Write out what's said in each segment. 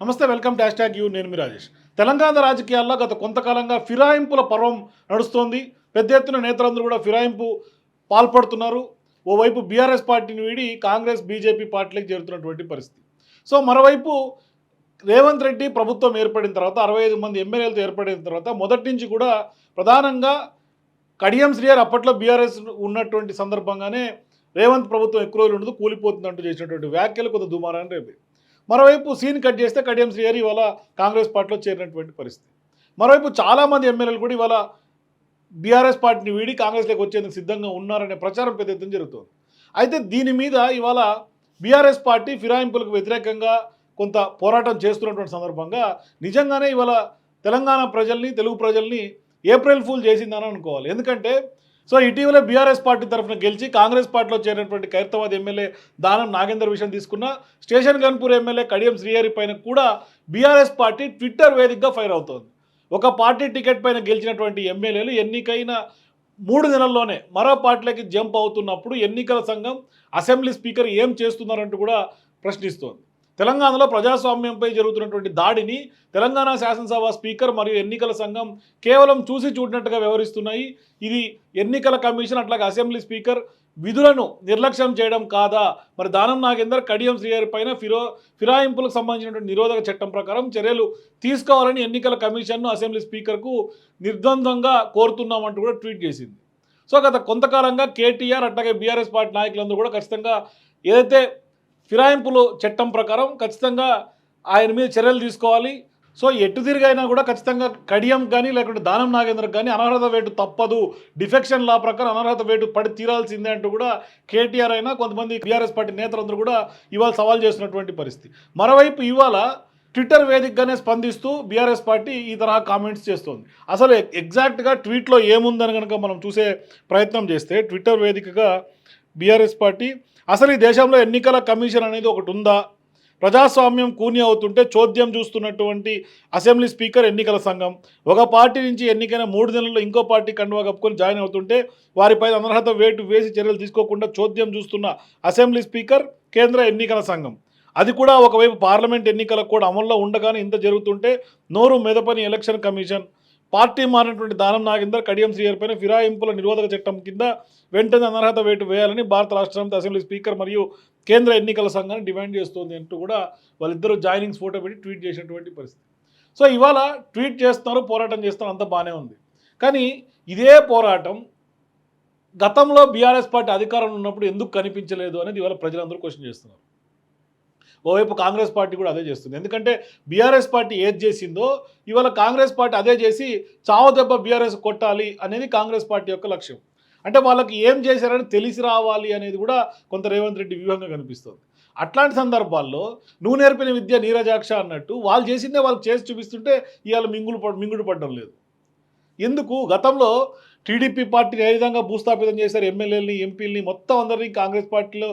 నమస్తే welcome dash tag you నేను మీ రాజేష్. తెలంగాణ రాజకీయాల్లో గత కొంతకాలంగా ఫిరాయింపుల పర్వం నడుస్తోంది. పెద్ద ఎత్తున నేతలందరూ కూడా ఫిరాయింపు పాల్పడుతున్నారు. ఓవైపు బీఆర్ఎస్ పార్టీని వీడి కాంగ్రెస్ బీజేపీ పార్టీలకు చేరుతున్నటువంటి పరిస్థితి. సో మరోవైపు రేవంత్ రెడ్డి ప్రభుత్వం ఏర్పడిన తర్వాత అరవై ఐదు మంది ఎమ్మెల్యేలతో ఏర్పడిన తర్వాత మొదటి నుంచి కూడా ప్రధానంగా కడియం శ్రీయర్ అప్పట్లో బీఆర్ఎస్ ఉన్నటువంటి సందర్భంగానే రేవంత్ ప్రభుత్వం ఎక్కువ రోజులు ఉండదు కూలిపోతుందంటూ చేసినటువంటి వ్యాఖ్యలు కొంత దుమారాన్ని రేపే. మరోవైపు సీన్ కట్ చేస్తే కడియం శ్రీహరి ఇవాళ కాంగ్రెస్ పార్టీలో చేరినటువంటి పరిస్థితి. మరోవైపు చాలామంది ఎమ్మెల్యేలు కూడా ఇవాళ బీఆర్ఎస్ పార్టీని వీడి కాంగ్రెస్లోకి వచ్చేందుకు సిద్ధంగా ఉన్నారనే ప్రచారం పెద్ద ఎత్తున జరుగుతుంది. అయితే దీని మీద ఇవాళ బీఆర్ఎస్ పార్టీ ఫిరాయింపులకు వ్యతిరేకంగా కొంత పోరాటం చేస్తున్నటువంటి సందర్భంగా నిజంగానే ఇవాళ తెలంగాణ ప్రజల్ని తెలుగు ప్రజల్ని ఏప్రిల్ ఫూల్ చేసిందని అనుకోవాలి. ఎందుకంటే సో ఇటీవల బీఆర్ఎస్ పార్టీ తరఫున గెలిచి కాంగ్రెస్ పార్టీలో చేరినటువంటి ఖైరతాబాద్ ఎమ్మెల్యే దానం నాగేందర్ విషయం తీసుకున్న స్టేషన్ గన్పూర్ ఎమ్మెల్యే కడియం శ్రీహరి పైన కూడా బీఆర్ఎస్ పార్టీ ట్విట్టర్ వేదికగా ఫైర్ అవుతోంది. ఒక పార్టీ టికెట్ పైన గెలిచినటువంటి ఎమ్మెల్యేలు ఎన్నికైన మూడు నెలల్లోనే మరో పార్టీలకి జంప్ అవుతున్నప్పుడు ఎన్నికల సంఘం అసెంబ్లీ స్పీకర్ ఏం చేస్తున్నారంటూ కూడా ప్రశ్నిస్తోంది. తెలంగాణలో ప్రజాస్వామ్యంపై జరుగుతున్నటువంటి దాడిని తెలంగాణ శాసనసభ స్పీకర్ మరియు ఎన్నికల సంఘం కేవలం చూసి చూడనట్టుగా వ్యవహరిస్తున్నాయి. ఇది ఎన్నికల కమిషన్ అట్లాగే అసెంబ్లీ స్పీకర్ విధులను నిర్లక్ష్యం చేయడం కాదా? మరి దానం నాగేందర్ కడియం శ్రీహరి పైన ఫిరో ఫిరాయింపులకు సంబంధించినటువంటి నిరోధక చట్టం ప్రకారం చర్యలు తీసుకోవాలని ఎన్నికల కమిషన్ను అసెంబ్లీ స్పీకర్కు నిర్ద్వందంగా కోరుతున్నామంటూ కూడా ట్వీట్ చేసింది. సో గత కొంతకాలంగా కేటీఆర్ అట్లాగే బీఆర్ఎస్ పార్టీ నాయకులందరూ కూడా ఖచ్చితంగా ఏదైతే ఫిరాయింపులు చట్టం ప్రకారం ఖచ్చితంగా ఆయన మీద చర్యలు తీసుకోవాలి. సో ఎటు తిరిగైనా కూడా ఖచ్చితంగా కడియం కానీ లేకుంటే దానం నాగేంద్రకు కానీ అనర్హత వేటు తప్పదు. డిఫెక్షన్ లా ప్రకారం అనర్హత వేటు పడి తీరాల్సిందే అంటూ కూడా కేటీఆర్ అయినా కొంతమంది బీఆర్ఎస్ పార్టీ నేతలందరూ కూడా ఇవాళ సవాల్ చేసినటువంటి పరిస్థితి. మరోవైపు ఇవాళ ట్విట్టర్ వేదికగానే స్పందిస్తూ బీఆర్ఎస్ పార్టీ ఈ తరహా కామెంట్స్ చేస్తోంది. అసలు ఎగ్జాక్ట్గా ట్వీట్లో ఏముందని కనుక మనం చూసే ప్రయత్నం చేస్తే ట్విట్టర్ వేదికగా బీఆర్ఎస్ పార్టీ. అసలు ఈ దేశంలో ఎన్నికల కమిషన్ అనేది ఒకటి ఉందా? ప్రజాస్వామ్యం కూని అవుతుంటే చోద్యం చూస్తున్నటువంటి అసెంబ్లీ స్పీకర్ ఎన్నికల సంఘం. ఒక పార్టీ నుంచి ఎన్నికైన మూడు నెలల్లో ఇంకో పార్టీ కండువా కప్పుకొని జాయిన్ అవుతుంటే వారిపై అనర్హత వేటు వేసి చర్యలు తీసుకోకుండా చోద్యం చూస్తున్న అసెంబ్లీ స్పీకర్ కేంద్ర ఎన్నికల సంఘం. అది కూడా ఒకవైపు పార్లమెంట్ ఎన్నికలకు కూడా అమల్లో ఉండగానే ఇంత జరుగుతుంటే నోరు మెదపని ఎలక్షన్ కమిషన్. పార్టీ మారినటువంటి దానం నాగేందర్ కడియం శ్రీయర్ పైన ఫిరాయింపుల నిరోధక చట్టం కింద వెంటనే అనర్హత వేటు వేయాలని భారత రాష్ట్రంతో అసెంబ్లీ స్పీకర్ మరియు కేంద్ర ఎన్నికల సంఘాన్ని డిమాండ్ చేస్తోంది అంటూ కూడా వాళ్ళిద్దరూ జాయినింగ్స్ ఫోటో పెట్టి ట్వీట్ చేసినటువంటి పరిస్థితి. సో ఇవాళ ట్వీట్ చేస్తున్నారు పోరాటం చేస్తున్నారు అంతా బాగానే ఉంది. కానీ ఇదే పోరాటం గతంలో బీఆర్ఎస్ పార్టీ అధికారంలో ఉన్నప్పుడు ఎందుకు కనిపించలేదు అనేది ఇవాళ ప్రజలందరూ క్వశ్చన్ చేస్తున్నారు. ఓవైపు కాంగ్రెస్ పార్టీ కూడా అదే చేస్తుంది. ఎందుకంటే బీఆర్ఎస్ పార్టీ ఏది చేసిందో ఇవాళ కాంగ్రెస్ పార్టీ అదే చేసి చావు దెబ్బ బీఆర్ఎస్ కొట్టాలి అనేది కాంగ్రెస్ పార్టీ యొక్క లక్ష్యం. అంటే వాళ్ళకి ఏం చేశారని తెలిసి రావాలి అనేది కూడా కొంత రేవంత్ రెడ్డి వ్యూహంగా కనిపిస్తుంది. అట్లాంటి సందర్భాల్లో నువ్వు నేర్పిన విద్య నీరజాక్ష అన్నట్టు వాళ్ళు చేసిందే వాళ్ళకి చేసి చూపిస్తుంటే ఇవాళ మింగులు మింగుడు పడడం లేదు. ఎందుకు? గతంలో టీడీపీ పార్టీని ఏ విధంగా భూస్థాపితం చేశారు? ఎమ్మెల్యేలని ఎంపీలని మొత్తం అందరినీ కాంగ్రెస్ పార్టీలో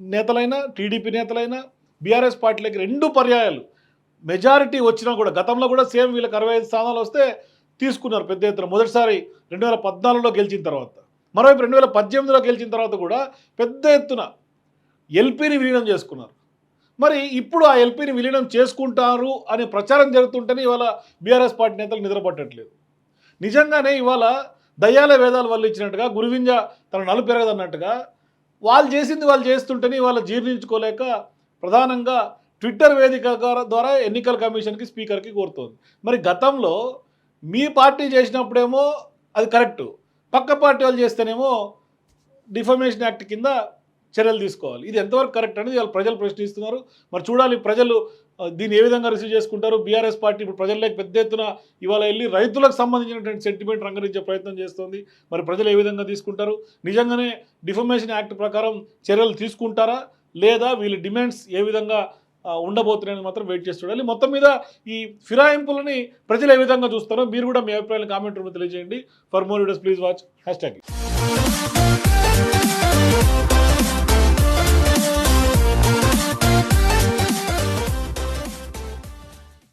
నేతలైనా టీడీపీ నేతలైనా బీఆర్ఎస్ పార్టీలకి రెండు పర్యాయాలు. మెజారిటీ వచ్చినా కూడా గతంలో కూడా సేమ్ వీళ్ళకి అరవై ఐదు స్థానాలు వస్తే తీసుకున్నారు పెద్ద ఎత్తున. మొదటిసారి రెండు వేల పద్నాలుగులో గెలిచిన తర్వాత. మరోవైపు రెండు వేల పద్దెనిమిదిలో గెలిచిన తర్వాత కూడా పెద్ద ఎత్తున ఎల్పీని విలీనం చేసుకున్నారు. మరి ఇప్పుడు ఆ ఎల్పీని విలీనం చేసుకుంటారు అనే ప్రచారం జరుగుతుంటేనే ఇవాళ బీఆర్ఎస్ పార్టీ నేతలు నిద్రపట్టట్లేదు. నిజంగానే ఇవాళ దయ్యాల వేదాలు వల్ల ఇచ్చినట్టుగా గురువింజ తన నలు పెరగదన్నట్టుగా వాళ్ళు చేసింది వాళ్ళు చేస్తుంటేనే వాళ్ళు జీర్ణించుకోలేక ప్రధానంగా ట్విట్టర్ వేదిక ద్వారా- ద్వారా ఎన్నికల కమిషన్కి స్పీకర్కి కోరుతోంది. మరి గతంలో మీ పార్టీ చేసినప్పుడేమో అది కరెక్టు. పక్క పార్టీ వాళ్ళు చేస్తేనేమో డిఫర్మేషన్ యాక్ట్ కింద చర్యలు తీసుకోవాలి. ఇది ఎంతవరకు కరెక్ట్ అనేది వాళ్ళు ప్రజలు ప్రశ్నిస్తున్నారు. మరి చూడాలి ప్రజలు దీన్ని ఏ విధంగా రిసీవ్ చేసుకుంటారు? బీఆర్ఎస్ పార్టీ ఇప్పుడు ప్రజల్లోకి పెద్ద ఎత్తున ఇవాళ వెళ్ళి రైతులకు సంబంధించినటువంటి సెంటిమెంట్ రంగరించే ప్రయత్నం చేస్తోంది. మరి ప్రజలు ఏ విధంగా తీసుకుంటారు? నిజంగానే డిఫర్మేషన్ యాక్ట్ ప్రకారం చర్యలు తీసుకుంటారా? లేదా వీళ్ళ డిమాండ్స్ ఏ విధంగా ఉండబోతున్నాయని మాత్రం వెయిట్ చేసి చూడాలి. మొత్తం మీద ఈ ఫిరాయింపులని ప్రజలు ఏ విధంగా చూస్తారో మీరు కూడా మీ అభిప్రాయాలు కామెంట్ రూపంలో తెలియజేయండి. For more videos please watch. Hashtag.